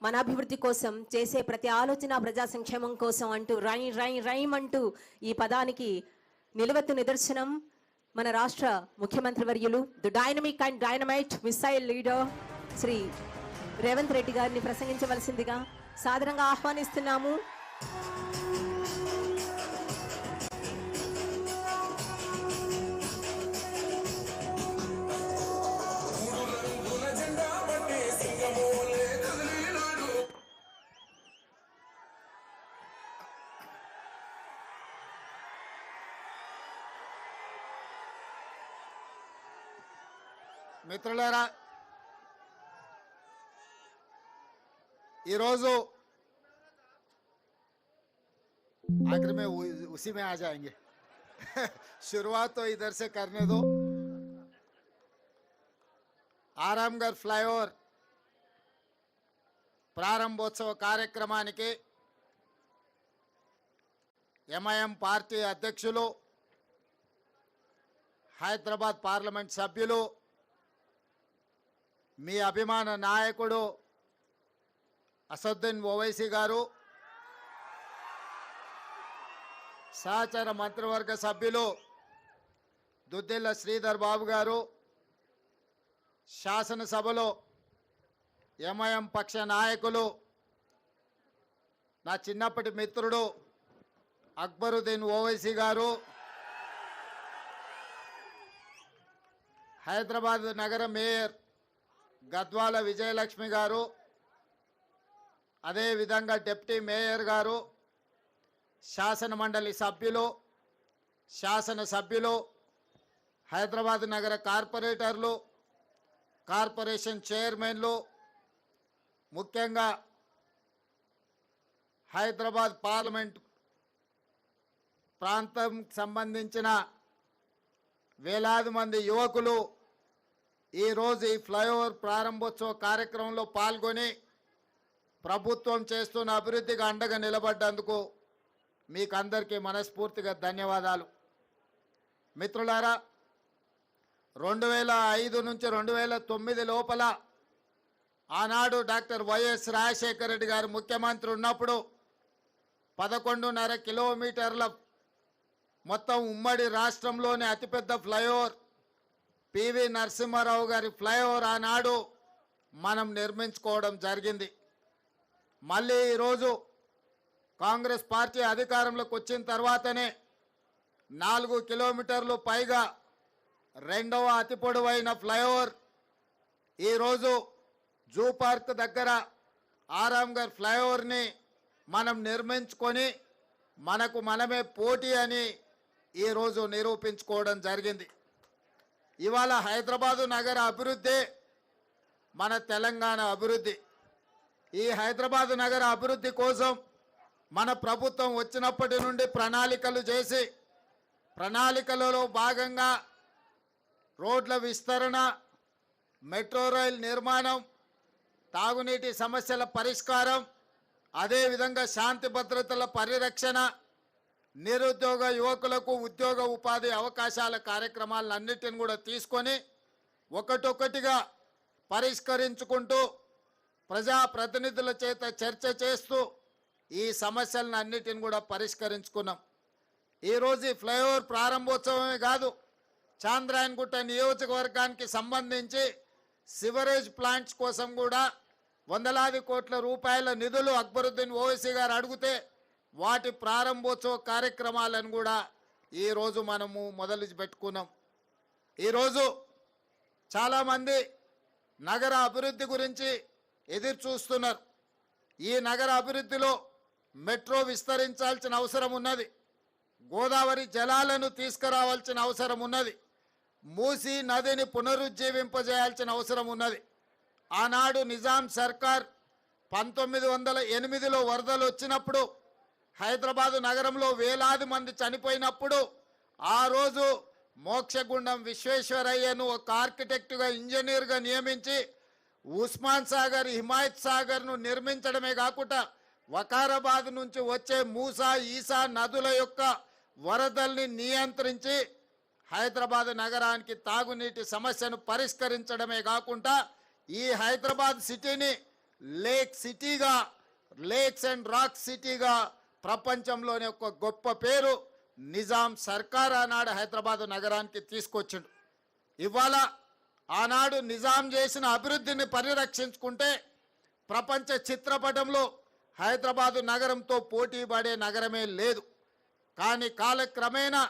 మన అభివృద్ధి కోసం చేసే ప్రతి ఆలోచన ప్రజా సంక్షేమం కోసం అంటూ రై రై రైమ్ అంటూ ఈ పదానికి నిలువెత్తు నిదర్శనం మన రాష్ట్ర ముఖ్యమంత్రి వర్యులు the dynamic and dynamite missile leader Shri Revanth Reddy గారిని ప్రసంగించవలసిందిగా సాధారణంగా ఆహ్వానిస్తున్నాము. మిత్రులారా ఈరోజు आखिर में उ- उसी में आ जाएंगे शुरुआत तो इधर से करने दो ఆరాంగర్ ఫ్లైఓవర్ ప్రారంభోత్సవ కార్యక్రమానికి ఎంఐఎం పార్టీ అధ్యక్షులు హైదరాబాద్ పార్లమెంట్ సభ్యులు మీ అభిమాన నాయకుడు అసదుద్దీన్ ఓవైసీ గారు సహచర మంత్రివర్గ సభ్యులు దుద్దిల్ల శ్రీధర్ బాబు గారు శాసనసభలో ఎంఐఎం పక్ష నాయకులు నా చిన్నప్పటి మిత్రుడు అక్బరుద్దీన్ ఓవైసీ గారు హైదరాబాద్ నగర మేయర్ గద్వాల విజయలక్ష్మి గారు అదేవిధంగా డిప్యూటీ మేయర్ గారు శాసన మండలి సభ్యులు శాసన సభ్యులు హైదరాబాద్ నగర కార్పొరేటర్లు కార్పొరేషన్ చైర్మన్లు ముఖ్యంగా హైదరాబాద్ పార్లమెంట్ ప్రాంతం సంబంధించిన వేలాది మంది యువకులు ఈరోజు ఈ ఫ్లైఓవర్ ప్రారంభోత్సవ కార్యక్రమంలో పాల్గొని ప్రభుత్వం చేస్తున్న అభివృద్ధికి అండగా నిలబడ్డందుకు మీకు అందరికీ మనస్ఫూర్తిగా ధన్యవాదాలు. మిత్రులారా రెండు వేల ఐదు నుంచి రెండు వేల తొమ్మిది లోపల ఆనాడు డాక్టర్ వైఎస్ రాజశేఖర రెడ్డి గారు ముఖ్యమంత్రి ఉన్నప్పుడు పదకొండున్నర కిలోమీటర్ల మొత్తం ఉమ్మడి రాష్ట్రంలోని అతిపెద్ద ఫ్లైఓవర్ పివి నరసింహారావు గారి ఫ్లైఓవర్ ఆనాడు మనం నిర్మించుకోవడం జరిగింది. మళ్ళీ ఈరోజు కాంగ్రెస్ పార్టీ అధికారంలోకి వచ్చిన తర్వాతనే నాలుగు కిలోమీటర్లు పైగా రెండవ అతి పొడవైన ఫ్లైఓవర్ ఈరోజు జూ పార్క్ దగ్గర ఆరాంగర్ ఫ్లైఓవర్ని మనం నిర్మించుకొని మనకు మనమే పోటీ అని ఈరోజు నిరూపించుకోవడం జరిగింది. ఇవాళ హైదరాబాదు నగర అభివృద్ధి మన తెలంగాణ అభివృద్ధి. ఈ హైదరాబాదు నగర అభివృద్ధి కోసం మన ప్రభుత్వం వచ్చినప్పటి నుండి ప్రణాళికలు చేసి ప్రణాళికలలో భాగంగా రోడ్ల విస్తరణ మెట్రో రైల్ నిర్మాణం తాగునీటి సమస్యల పరిష్కారం అదేవిధంగా శాంతి భద్రతల పరిరక్షణ నిరుద్యోగ యువకులకు ఉద్యోగ ఉపాధి అవకాశాల కార్యక్రమాలన్నిటిని కూడా తీసుకొని ఒకటొక్కటిగా పరిష్కరించుకుంటూ ప్రజాప్రతినిధుల చేత చర్చ చేస్తూ ఈ సమస్యలను అన్నిటిని కూడా పరిష్కరించుకున్నాం. ఈరోజు ఈ ఫ్లైఓవర్ ప్రారంభోత్సవమే కాదు చాంద్రాయన్గుట్ట నియోజకవర్గానికి సంబంధించి సివరేజ్ ప్లాంట్స్ కోసం కూడా వందలాది కోట్ల రూపాయల నిధులు అక్బరుద్దీన్ ఓవైసీ గారు అడిగితే వాటి ప్రారంభోత్సవ కార్యక్రమాలను కూడా ఈరోజు మనము మొదలు పెట్టుకున్నాం. ఈరోజు చాలామంది నగర అభివృద్ధి గురించి ఎదురు చూస్తున్నారు. ఈ నగర అభివృద్ధిలో మెట్రో విస్తరించాల్సిన అవసరం ఉన్నది. గోదావరి జలాలను తీసుకురావాల్సిన అవసరం ఉన్నది. మూసి నదిని పునరుజ్జీవింపజేయాల్సిన అవసరం ఉన్నది. ఆనాడు నిజాం సర్కార్ పంతొమ్మిది వందల ఎనిమిదిలో వరదలు వచ్చినప్పుడు హైదరాబాదు నగరంలో వేలాది మంది చనిపోయినప్పుడు ఆ రోజు మోక్షగుండం విశ్వేశ్వరయ్యను ఒక ఆర్కిటెక్ట్గా ఇంజనీర్గా నియమించి ఉస్మాన్ సాగర్ హిమాయత్ సాగర్ను నిర్మించడమే కాకుండా వకారాబాద్ నుంచి వచ్చే మూసా ఈసా నదుల యొక్క వరదల్ని నియంత్రించి హైదరాబాద్ నగరానికి తాగునీటి సమస్యను పరిష్కరించడమే కాకుండా ఈ హైదరాబాద్ సిటీని లేక్ సిటీగా లేక్స్ అండ్ రాక్ సిటీగా ప్రపంచంలోనే ఒక గొప్ప పేరు నిజాం సర్కార్ ఆనాడు హైదరాబాద్ నగరానికి తీసుకొచ్చిండు. ఇవాళ ఆనాడు నిజాం చేసిన అభివృద్ధిని పరిరక్షించుకుంటే ప్రపంచ చిత్రపటంలో హైదరాబాదు నగరంతో పోటీ పడే నగరమే లేదు. కానీ కాలక్రమేణా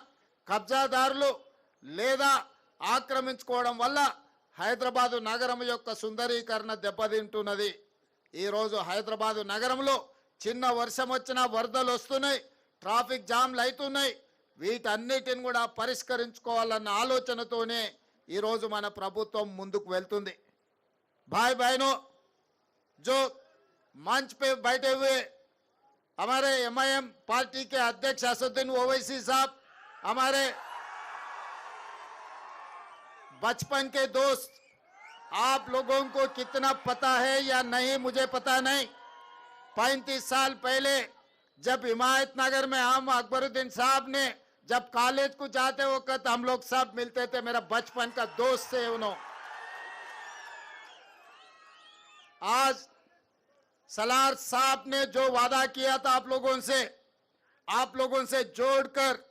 కబ్జాదారులు లేదా ఆక్రమించుకోవడం వల్ల హైదరాబాదు నగరం యొక్క సుందరీకరణ దెబ్బతింటున్నది. ఈరోజు హైదరాబాదు నగరంలో చిన్న వర్షం వచ్చినా వరదలు వస్తున్నాయి ట్రాఫిక్ జామ్లు అవుతున్నాయి వీటన్నిటిని కూడా పరిష్కరించుకోవాలన్న ఆలోచనతోనే ఈరోజు మన ప్రభుత్వం ముందుకు వెళ్తుంది భాయ్ బహనో जो मंच पे बैठे हुए हमारे एमआईएम पार्टी के अध्यक्ष असुद्दीन ओवैसी साहब हमारे बचपन के दोस्त आप लोगों को कितना पता है या नहीं मुझे पता नहीं पैंतीस साल पहले जब हिमायत नगर में हम अकबरुद्दीन साहब ने जब कॉलेज को जाते वक्त हम लोग सब मिलते थे, मेरा बचपन का दोस्त थे उन्होंने आज सलार साहब ने जो वादा किया था आप लोगों से, आप लोगों से जोड़कर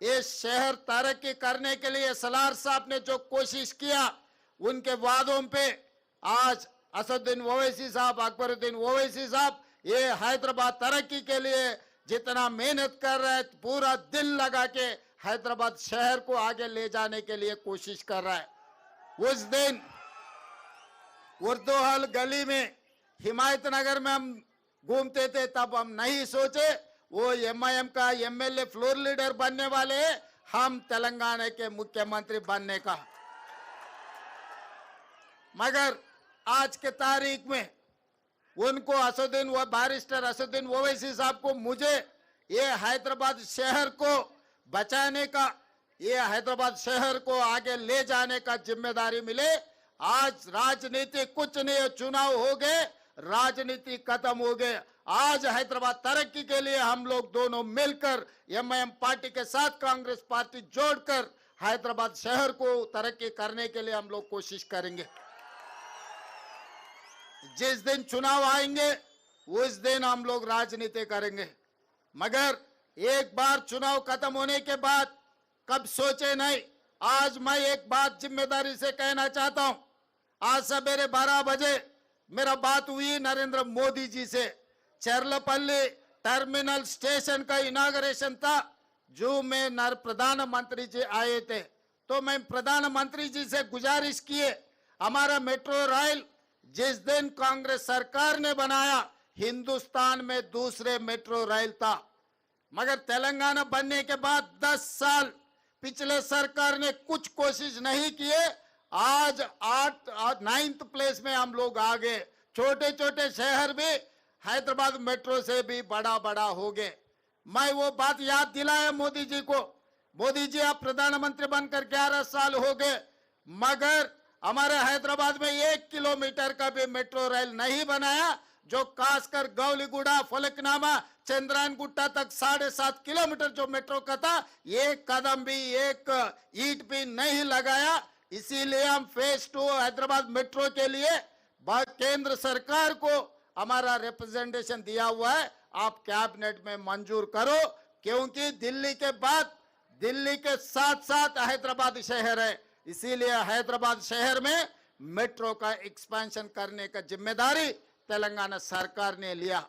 ये शहर तरक्की करने के लिए सलार साहब ने जो कोशिश किया, उनके वादों पे आज असदुद्दीन ओवैसी साहब, अकबरुद्दीन ओवैसी साहब ये हैदराबाद तरक्की के लिए जितना मेहनत कर रहे हैं, पूरा दिल लगा के हैदराबाद शहर को आगे ले जाने के लिए कोशिश कर रहा है। उस दिन उर्दू हल गली में हिमायत नगर में हम घूमते थे, तब हम नहीं सोचे, वो एमआईएम का एमएलए फ्लोर लीडर बनने वाले हम तेलंगाना के मुख्यमंत्री बनने का। मगर आज के तारीख में उनको असुद्दीन व बारिस्टर असुद्दीन ओवैसी साहब को मुझे ये हैदराबाद शहर को बचाने का, ये हैदराबाद शहर को आगे ले जाने का ज़िम्मेदारी मिले। आज राजनीति कुछ नहीं चुनाव हो गए, राजनीति खत्म हो गए। आज हैदराबाद तरक्की के लिए हम लोग दोनों मिलकर एमआईएम पार्टी के साथ कांग्रेस पार्टी जोड़कर हैदराबाद शहर को तरक्की करने के लिए हम लोग कोशिश करेंगे। जिस दिन चुनाव आएँगे, उस दिन हम लोग राजनीति करेंगे। मगर एक बार चुनाव खत्म होने के बाद कब सोचे नहीं, आज मैं एक बात ज़िम्मेदारी से कहना चाहता हूँ। आज सवेरे 12 बजे मेरा बात हुई नरेंद्र मोदी जी से। चरलपल्ली टर्मिनल स्टेशन का इनाग्रेशन था, जो मैं नर प्रधानमंत्री जी आए थे। तो मैं प्रधानमंत्री जी से गुजारिश किए, हमारा मेट्रो रेल जिस दिन कांग्रेस सरकार ने बनाया, हिंदुस्तान में दूसरे मेट्रो रेल था। मगर तेलंगाना बनने के बाद 10 साल पिछले सरकार ने कुछ कोशिश नहीं किए। आज आठ, नाइन्थ प्लेस में हम लोग आ गए छोटे छोटे शहर भी, हैदराबाद मेट्रो से भी बड़ा बड़ा हो गए। मैं वो बात याद दिलाया मोदी जी को। मोदी जी आप प्रधानमंत्री बनकर 11 साल हो गए। मगर हमारे हैदराबाद में एक किलोमीटर का भी मेट्रो रेल नहीं बनाया, जो खासकर गौलीगुड़ा, फलकनामा चंद्रायन गुट्टा तक साढ़े सात किलोमीटर जो मेट्रो का था, एक कदम भी, एक ईट भी नहीं लगाया। इसीलिए हम फ़ेज़ टू हैदराबाद मेट्रो के लिए केंद्र सरकार को हमारा रिप्रेजेंटेशन दिया हुआ है। आप कैबिनेट में मंजूर करो, क्योंकि दिल्ली के बाद, दिल्ली के साथ साथ हैदराबाद शहर है। इसीलिए हैदराबाद शहर में मेट्रो का एक्सपेंशन करने का ज़िम्मेदारी तेलंगाना सरकार ने लिया।